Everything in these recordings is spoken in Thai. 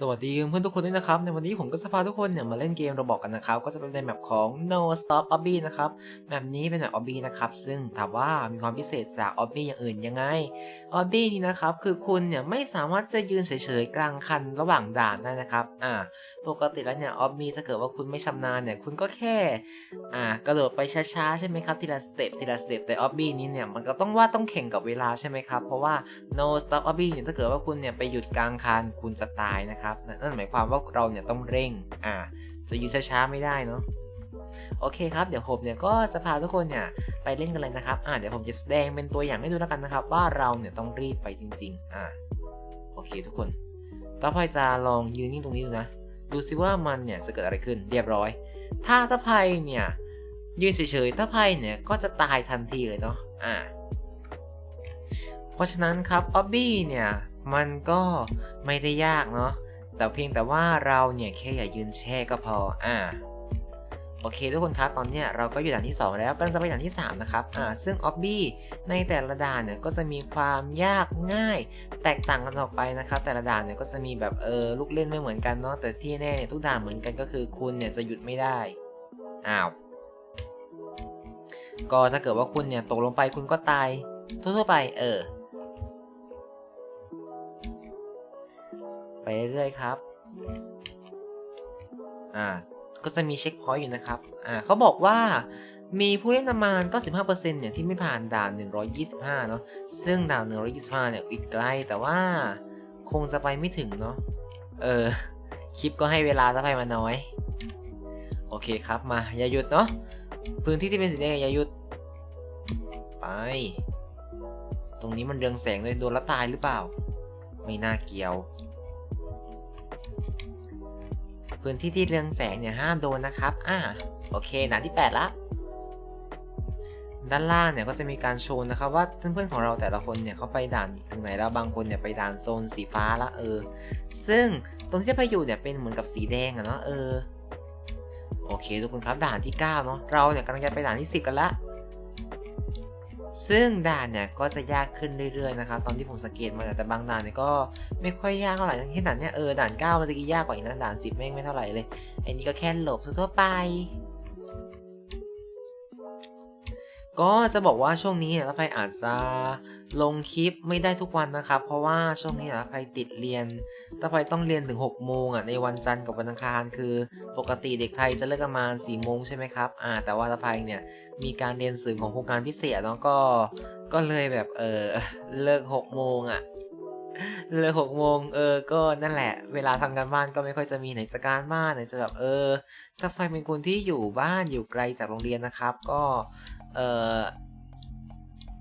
สวัสดีเพื่อนทุกคนด้วยนะครับ ในวันนี้ผมก็จะพาทุกคนเนี่ยมาเล่นเกมเราบอกกันนะครับ ก็จะเป็นในแมปของ No Stop Obby นะครับ แมปนี้เป็นแมป Obby นะครับ ซึ่งถามว่ามีความพิเศษจาก Obby อย่างอื่นยังไง Obby นี่นะครับ คือคุณเนี่ยไม่สามารถจะยืนเฉยๆกลางคันระหว่างด่านได้นะครับ อ่า ปกติแล้วเนี่ย Obby ถ้าเกิดว่าคุณไม่ชำนาญเนี่ยคุณก็แค่ อ่ากระโดดไปช้าๆใช่ไหมครับทีละสเต็ปทีละสเต็ปแต่ Obby นี้เนี่ยมันก็ต้องว่าต้องแข่งกับเวลาใช่ไหมครับ เพราะว่า no stop obby เนี่ยถ้าเกิดว่าคุณเนี่ยไปหยุดกลางคันคุณจะตายนะครับ นั่นหมายความว่าเราเนี่ยต้องเร่ง อ่า จะยืนช้าๆไม่ได้เนาะโอเคครับเดี๋ยวผมเนี่ยก็จะพาทุกคนเนี่ยไปเล่นกันเลยนะครับอ่าเดี๋ยวผมจะแสดงเป็นตัวอย่างให้ดูแล้วกันนะครับ ว่าเราเนี่ยต้องรีบไปจริง ๆ อ่าโอเคทุกคนต้าพายจะลองยืนนิ่งตรงนี้ดูนะ ดูซิว่ามันเนี่ยจะเกิดอะไรขึ้นเรียบร้อย ถ้าต้าพายเนี่ยยืนเฉยๆต้าพายเนี่ยก็จะตายทันทีเลยเนาะอ่า เพราะฉะนั้นครับออบบี้เนี่ยมันก็ไม่ได้ยากเนาะแต่เพียงแต่ว่าเราเนี่ยแค่อย่ายืนแช่ก็พออ่าโอเคทุกคนครับตอนนี้เราก็อยู่ด่านที่ 2 แล้วกำลังจะไปด่านที่ 3 นะครับอ่าซึ่งออบบี้ในแต่ละด่านเนี่ยก็จะมีความยากง่าย แตกต่างกันออกไปนะครับ แต่ละด่านเนี่ยก็จะมีแบบเออลูกเล่นไม่เหมือนกันเนาะแต่ที่แน่เนี่ยทุกด่านเหมือนกันก็คือคุณเนี่ยจะหยุดไม่ได้อ้าวก็ถ้าเกิดว่าคุณเนี่ยตกลงไปคุณก็ตายทั่วๆไป เออ เรื่อยๆครับ อ่า ก็จะมีเช็คพอยต์อยู่นะครับ อ่าเขาบอกว่ามีผู้เล่นประมาณ95%เนี่ยที่ไม่ผ่านด่าน 125 เนาะ ซึ่งด่าน 125 เนี่ยอีกไกล แต่ว่าคงจะไปไม่ถึงเนาะ เออ คลิปก็ให้เวลาถ้าไปมาน้อย โอเคครับ มา อย่าหยุดเนาะ พื้นที่ที่เป็นสีแดงอย่าหยุด ไป ตรงนี้มันเรืองแสงเลยโดนแล้วตายหรือเปล่า ไม่น่าเกี่ยว พื้นที่ที่เรืองแสงเนี่ยห้ามโดนนะครับ อ่า โอเคด่านที่ 8 ละ ด้านล่างเนี่ยก็จะมีการโชว์นะครับว่าเพื่อนๆของเราแต่ละคนเนี่ยเขาไปด่านถึงไหนแล้วบางคนเนี่ยไปด่านโซนสีฟ้าละเออ ซึ่งตรงที่จะไปอยู่เนี่ยเป็นเหมือนกับสีแดงอะเนาะเออ โอเคทุกคนครับด่านที่ 9 เนาะเราเนี่ยกำลังจะไปด่านที่ 10 กันละ ซึ่งด่านเนี่ยก็จะยากขึ้นเรื่อยๆนะครับตอนที่ผมสังเกตมาแต่บางด่านเนี่ยก็ไม่ค่อยยากเท่าไหร่ที่ด่านเนี่ยเออด่านเก้ามันจะกี่ยากกว่าอีกนะด่านสิบแม่งไม่เท่าไหร่เลยไอ้นี่ก็แค่หลบทั่วๆไป ก็จะบอกว่าช่วงนี้เนี่ยอาจจะลงคลิปไม่ได้ทุกวันนะครับ เพราะว่าช่วงนี้ถ้าใครติดเรียนถ้าใครต้องเรียนถึง6โมงอะในวันจันทร์กับวันอังคารคือ ปกติเด็กไทยจะเลิกประมาณ4โมงใช่ไหมครับอ่าแต่ว่าถ้าใครเนี่ยมีการเรียนสื่อของโครงการพิเศษเนาะก็ก็เลยแบบเออเลิกหกโมงอะเลิกหกโมงเออ ก็นั่นแหละ เวลาทำการบ้านก็ไม่ค่อยจะมีไหนจะการบ้านไหนจะแบบเออ ถ้าใครเป็นคนที่อยู่บ้านอยู่ไกลจากโรงเรียนนะครับ ก็ เออ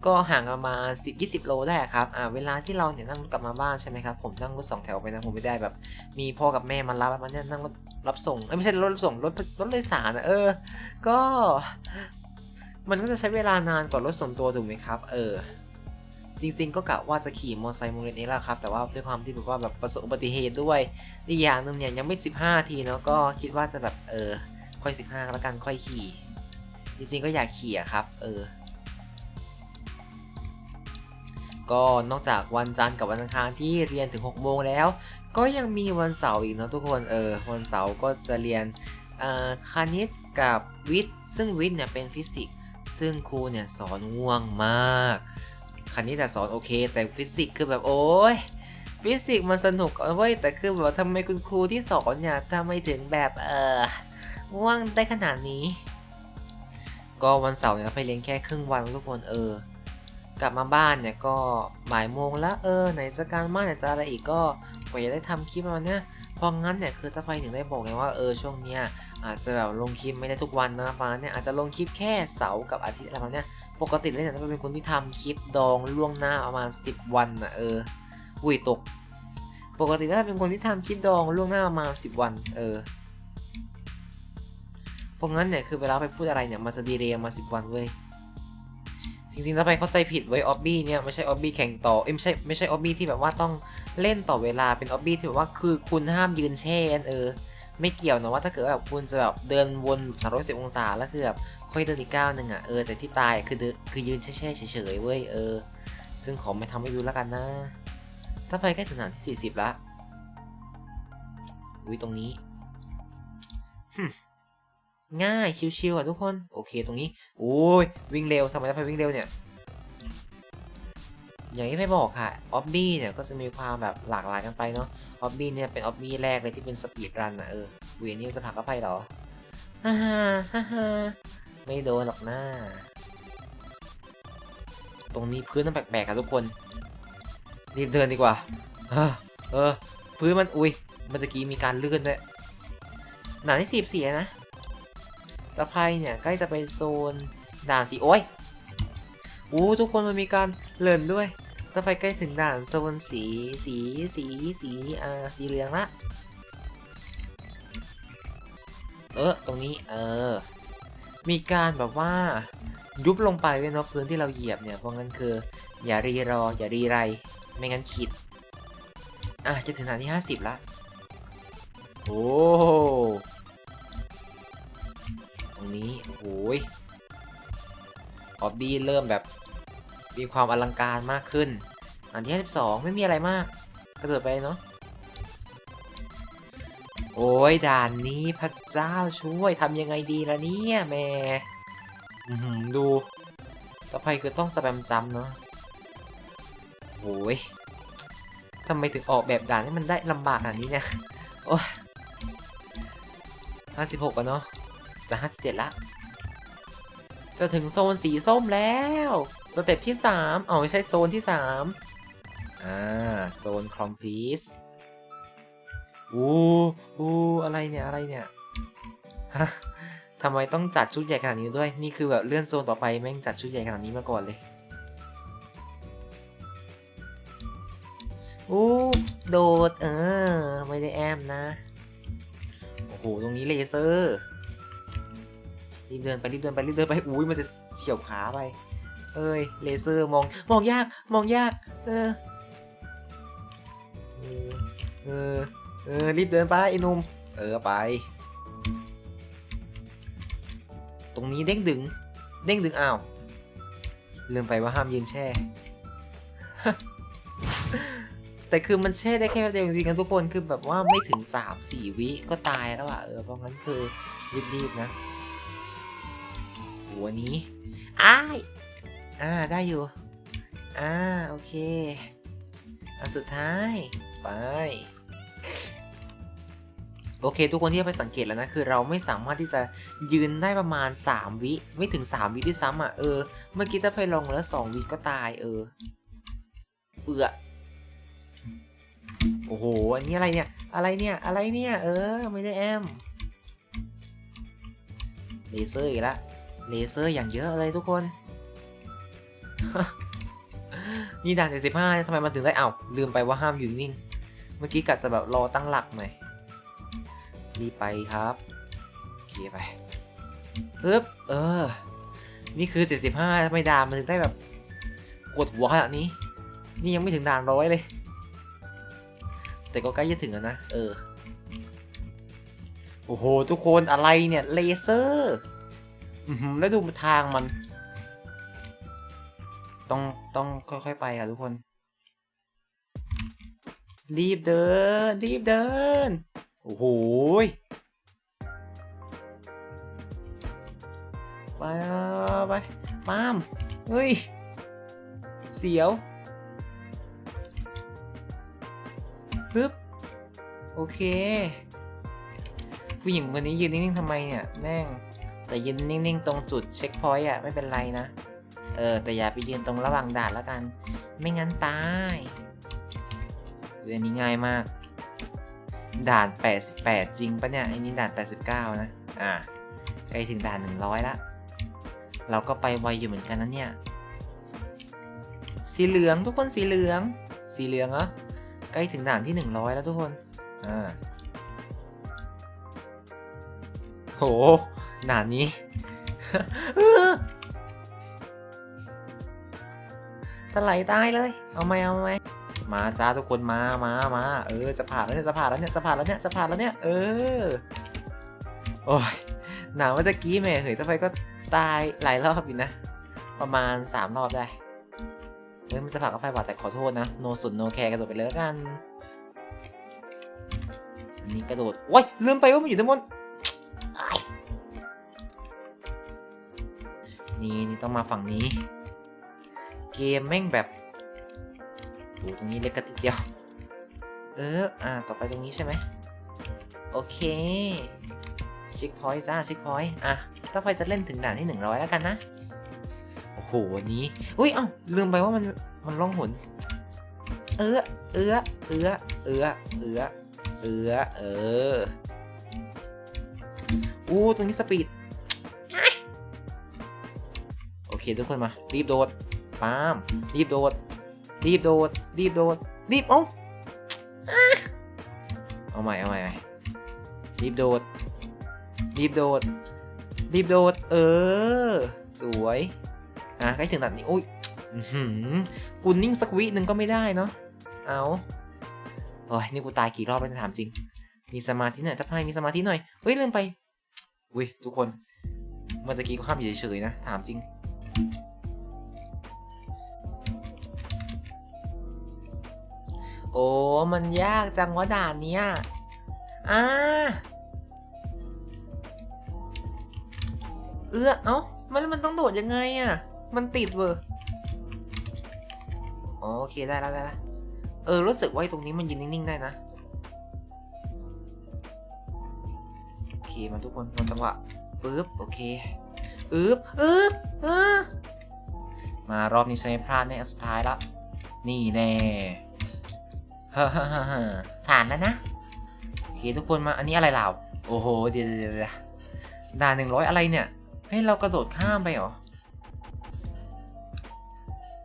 ก็ห่างประมาณ10 20 โลได้ครับอ่าเวลาที่เราเนี่ยนั่งกลับมาบ้านใช่ไหมครับผมนั่งรถสองแถวไปนะผมไม่ได้แบบ มีพ่อกับแม่มารับมันเนี่ยนั่งรถรับส่งเอ้ยไม่ใช่รถรับส่งรถรถโดยสารนะเออ ก็มันก็จะใช้เวลานานกว่ารถส่วนตัวถูกไหมครับ เออ จริงๆก็กะว่าจะขี่มอเตอร์ไซค์โมเรนเองแหละครับ แต่ว่าด้วยความที่แบบว่าแบบประสบอุบัติเหตุด้วยอีกอย่างหนึงเนี่ยยังไม่ 15 ทีเนาะก็คิดว่าจะแบบเออค่อย 15 แล้วกันค่อยขี่ จริงๆก็อยากขี่อะครับ เออ ก็นอกจากวันจันทร์กับวันอังคารที่เรียนถึง6โมงแล้ว ก็ยังมีวันเสาร์อีกนะทุกคนเออวันเสาร์ก็จะเรียนคณิตกับวิทย์ซึ่งวิทย์เนี่ยเป็นฟิสิกส์ซึ่งครูเนี่ยสอนง่วงมากคณิตแต่สอนโอเค แต่ฟิสิกส์คือแบบโอ้ยฟิสิกส์มันสนุกเอาเว้ยแต่คือแบบทำไมคุณครูที่สอนเนี่ยทำไมถึงแบบเออง่วงได้ขนาดนี้ ก็วันเสาร์เนี่ยไปเรียนแค่ครึ่งวันทุกคนเออ กลับมาบ้านเนี่ยก็บ่ายโมงแล้วเออไหนจะการบ้านไหนจะอะไรอีกก็กว่าจะได้ทำคลิปมาเนี่ยเพราะงั้นเนี่ยคือถ้าใครถึงได้บอกไงว่าเออช่วงเนี้ยอาจจะแบบลงคลิปไม่ได้ทุกวันนะฟ้าเนี่ยอาจจะลงคลิปแค่เสาร์กับอาทิตย์อะไรประมาณเนี้ยปกติเลยเนี่ยจะเป็นคนที่ทำคลิปดองล่วงหน้าประมาณ10 วันนะเอออุ้ยตก ปกติถ้าเป็นคนที่ทำคลิปดองล่วงหน้าประมาณ10 วัน เออ ราะงั้นเนี่ยคือเวลาไปพูดอะไรเนี่ยมันจะดีเลย์มา 10 วันเว้ย จริงๆถ้าไปเข้าใจผิดไว้ออบบี้เนี่ยไม่ใช่ออบบี้แข่งต่อเอ้ยไม่ใช่ไม่ใช่ออบบี้ที่แบบว่าต้องเล่นต่อเวลาเป็นออบบี้ที่แบบว่าคือคุณห้ามยืนแช่เออ ไม่เกี่ยวนะว่าถ้าเกิดแบบคุณจะแบบเดินวน310องศาแล้วคือแบบค่อยเดินอีกก้าวหนึ่งอะเออแต่ที่ตายคือเดินคือยืนแช่เฉยๆเว้ยเออ ซึ่งขอไม่ทำให้ดูแล้วกันนะ ถ้าไปใกล้ถึงด่านที่ 40ละวิตรงนี้หึ ง่ายชิวๆอะทุกคน โอเคตรงนี้โอ้ยวิ่งเร็วทำไมต้องไปวิ่งเร็วเนี่ยอย่างที่พี่บอกค่ะออบบี้เนี่ยก็จะมีความแบบหลากหลายกันไปเนาะออบบี้เนี่ยเป็นออบบี้แรกเลยที่เป็นสปีดรันอะเออเวียนนี่จะผักก็ไปหรอฮ่าฮ่าฮ่าฮ่าไม่โดนหรอกหน้า ตรงนี้พื้นมันแปลกๆค่ะทุกคน รีบเดินดีกว่าเออเออ พื้นมันอุ้ย เมื่อกี้มีการเลื่อนด้วยหนาที่สิบสี่นะ ตะไคร่เนี่ยใกล้จะไปโซนด่านสีโอ้ยอู้ทุกคนมันมีการเลื่อนด้วยตะไคร่ใกล้ถึงด่านโซนสีสีสีสีอ่าสีเหลืองละเออตรงนี้เออมีการแบบว่ายุบลงไปด้วยเนาะพื้นที่เราเหยียบเนี่ยเพราะงั้นคือ อย่ารีรออย่ารีไร ไม่งั้นขิดอะจะถึงฐานที่ 50ละโอ้ รงนี้โอ้ยออบบี้เริ่มแบบมีความอลังการมากขึ้นฐานที่52ไม่มีอะไรมาก กระโดดไปเนาะโอ้ยด่านนี้พระเจ้าช่วยทำยังไงดีล่ะเนี่ยแม่ดูต่อไปคือต้องสแปมจำเนาะโอ้ยทำไมถึงออกแบบด่านให้มันได้ลำบากขนาดนี้เนี่ย โอ้ยห้าสิบหกอะเนาะ จะห้าสิบเจ็ดละ จะถึงโซนสีส้มแล้ว สเต็ปที่สามเอาไม่ใช่โซนที่สามอ่า โซนคอมพลีสอู้อู้อะไรเนี่ย อะไรเนี่ยฮะทำไมต้องจัดชุดใหญ่ขนาดนี้ด้วย นี่คือแบบเลื่อนโซนต่อไปแม่งจัดชุดใหญ่ขนาดนี้มาก่อนเลยอู้โดด เออ ไม่ได้แอมนะ โอ้โห ตรงนี้เลเซอร์ รีบเดินไปรีบเดินไปรีบเดินไปอุ้ยมันจะเฉียวขาไป เอ้ยเลเซอร์มองมองยากมองยาก เออเออเออรีบเดินไปไอ้นุ่มเออไป ตรงนี้เด้งดึง เด้งดึงอ้าวลืมไปว่าห้ามยืนแช่ แต่คือมันแช่ได้แค่แป๊บเดียวจริงๆนะทุกคนคือแบบว่าไม่ถึง 3-4 วิก็ตายแล้วอะเออเพราะงั้นคือรีบๆนะ หัวนี้อ้ายอ่าได้อยู่ อ่าโอเคอันสุดท้ายไปโอเค ทุกคนที่ไปสังเกตแล้วนะ คือเราไม่สามารถที่จะยืนได้ประมาณ 3 วิ ไม่ถึง 3 วิที่ซ้ำอะ เออ เมื่อกี้ถ้าไปลองแล้ว 2 วิก็ตายเออเอือโอ้โห อันนี้อะไรเนี่ย อะไรเนี่ย อะไรเนี่ย เออ ไม่ได้แอมเลเซอร์อีกละ เลเซอร์อย่างเยอะเลยทุกคน นี่ด่าน75ทำไมมันถึงได้เอ้าลืมไปว่าห้ามอยู่นิ่ง เมื่อกี้กัดจะแบบรอตั้งหลักหน่อย รีบไปครับโอเคไปปึ๊บเออ นี่คือ 75ทำไมด่านมันถึงได้แบบปวดหัวขนาดนี้ นี่ยังไม่ถึงด่านร้อยเลย แต่ก็ใกล้จะถึงแล้วนะ เออ โอ้โห ทุกคนอะไรเนี่ย เลเซอร์ แล้วดูทางมัน ต้องต้องค่อยๆไปอะทุกคน รีบเดิน รีบเดิน โอ้โหยไปไปปามเฮ้ย เสียวปึ๊บ โอเค ผู้หญิงคนนี้ยืนนิ่งๆทำไมเนี่ย แม่ง แต่ยืนนิ่งๆ ตรงจุดเช็คพอยต์อะไม่เป็นไรนะ เออ แต่อย่าไปยืนตรงระหว่างด่านแล้วกัน ไม่งั้นตายเรื่องนี้ง่ายมาก ด่าน 88 จริงปะเนี่ยไอ้นี่ด่าน 89 นะ อ่าใกล้ถึงด่าน 100 ละ เราก็ไปไวอยู่เหมือนกันนะเนี่ย สีเหลืองทุกคนสีเหลือง สีเหลืองเหรอใกล้ถึงด่านที่ 100 แล้วทุกคน อ่า โห ด่านนี้ถลายตายเลย เอาไหมเอาไหมมาจ้าทุกคนมามามาเออจะผ่านแล้วเนี่ยจะผ่านแล้วเนี่ยจะผ่านแล้วเนี่ยจะผ่านแล้วเนี่ยเออโอ้ยหนาวเมื่อกี้แม่เหยทำไมก็ตายหลายรอบอยู่นะ ประมาณสามรอบได้เฮ้ยมันจะผ่านก็ไฟบาดแต่ขอโทษนะโนสุนโนแคร์กันตัวไปเลยแล้วกันอันนี้กระโดดโอ้ยลืมไปว่ามันอยู่ด้านบน นี่นี่ต้องมาฝั่งนี้ เกมแม่งแบบโอ้ตรงนี้เล็กกระติดเดียว เออ อ่า ต่อไปตรงนี้ใช่ไหม โอเคเช็คพอยต์จ้าเช็คพอยต์อะถ้าไฟจะเล่นถึงด่านที่หนึ่งร้อยแล้วกันนะ โอ้โห วันนี้ อุ้ย เอ้า ลืมไปว่ามัน มันล่องหน เออ เออ เออ เออ เออ เออ เออ อู้ ตรงนี้สปีด เคทุกคนมา รีบโดดปามรีบโดด รีบโดด รีบโดด รีบเอาเอาใหม่ เอาใหม่รีบโดด รีบโดด รีบโดด เออ สวย อะใกล้ถึงตัดนี้ อุ้ยกูนิ่งสักวิหนึ่งก็ไม่ได้เนาะ เอาโอ้ยนี่กูตายกี่รอบแล้วถามจริง มีสมาธิหน่อยถ้าพายมีสมาธิหน่อยเฮ้ยลืมไป อุ้ยทุกคน เมื่อตะกี้ก็ข้ามอยู่เฉยๆนะ ถามจริง โอ้ มันยากจังวะด่านเนี้ยอ่าเออเอ้า มันมันต้องโดดยังไงอะ มันติดเวอร์อ๋อโอเค ได้แล้วได้แล้วเออ รู้สึกว่าไอ้ตรงนี้มันยืนนิ่ง ๆ ได้นะ โอเค มาทุกคนมาจังหวะปึ๊บ โอเค อึบอึบเออมารอบนี้ฉันไม่พลาดแน่สุดท้ายละ นี่แน่ฮ่าฮ่าฮ่าผ่านแล้วนะโอเคทุกคนมาอันนี้อะไรเล่าโอ้โหเดี๋ยวเดี๋ยวเดี๋ยวด่านหนึ่งร้อยอะไรเนี่ย ให้เรากระโดดข้ามไปเหรอ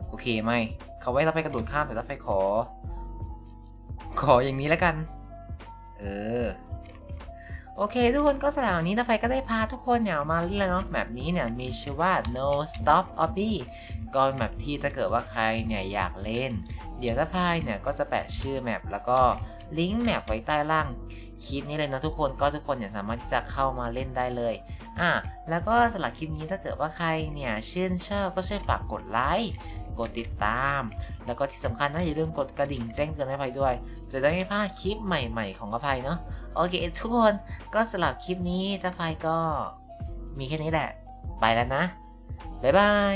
โอเคไม่ เขาไว้เราไปกระโดดข้ามแต่เราไปขอ ขออย่างนี้แล้วกัน เออ โอเค ทุกคนก็สำหรับวันนี้ตาไฟก็ได้พาทุกคนเนี่ยมาเล่นแล้วเนาะแบบนี้เนี่ยมีชื่อว่า no stop obby ก็เป็นแบบที่ถ้าเกิดว่าใครเนี่ยอยากเล่น เดี๋ยวตาพายเนี่ยก็จะแปะชื่อแมปแล้วก็ลิงก์แมปไว้ใต้ล่างคลิปนี้เลยนะทุกคนก็ทุกคนเนี่ยสามารถที่จะเข้ามาเล่นได้เลยอะแล้วก็สำหรับคลิปนี้ถ้าเกิดว่าใครเนี่ยชื่นชอบก็ช่วยฝากกดไลค์กดติดตาม แล้วก็ที่สำคัญนะอย่าลืมกดกระดิ่งแจ้งเตือนให้ภัยด้วย จะได้ไม่พลาดคลิปใหม่ ๆ ของอภัยเนาะ โอเค ทุกคนก็สำหรับคลิปนี้ถ้าภัยก็มีแค่นี้แหละ ไปแล้วนะ บ๊ายบาย